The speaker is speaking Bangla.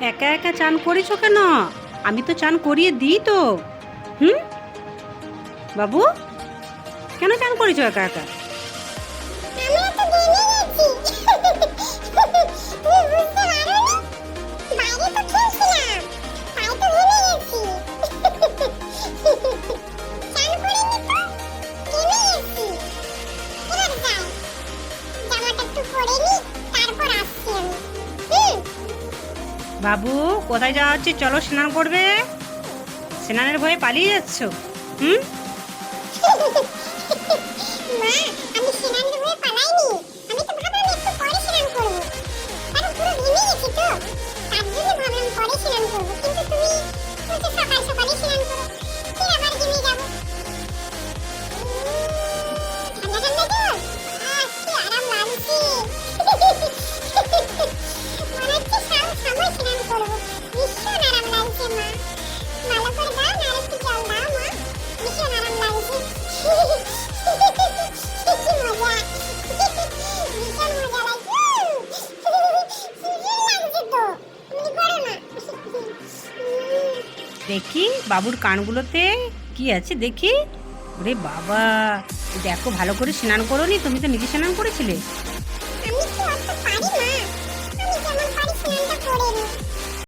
একা একা চান করেছ কেন? আমি তো চান করিয়ে দিই তো। হুম? বাবু? কেন চান করেছ একা একা? বাবু কোথায় যাওয়া হচ্ছে চলো স্নান করবে। স্নানের ভয়ে পালিয়ে যাচ্ছ। হুম? দেখি বাবুর কানগুলোতে কি আছে, দেখি। ওরে বাবা, দেখো, ভালো করে স্নান করো নি তুমি তো নিজে স্নান করেছিলে?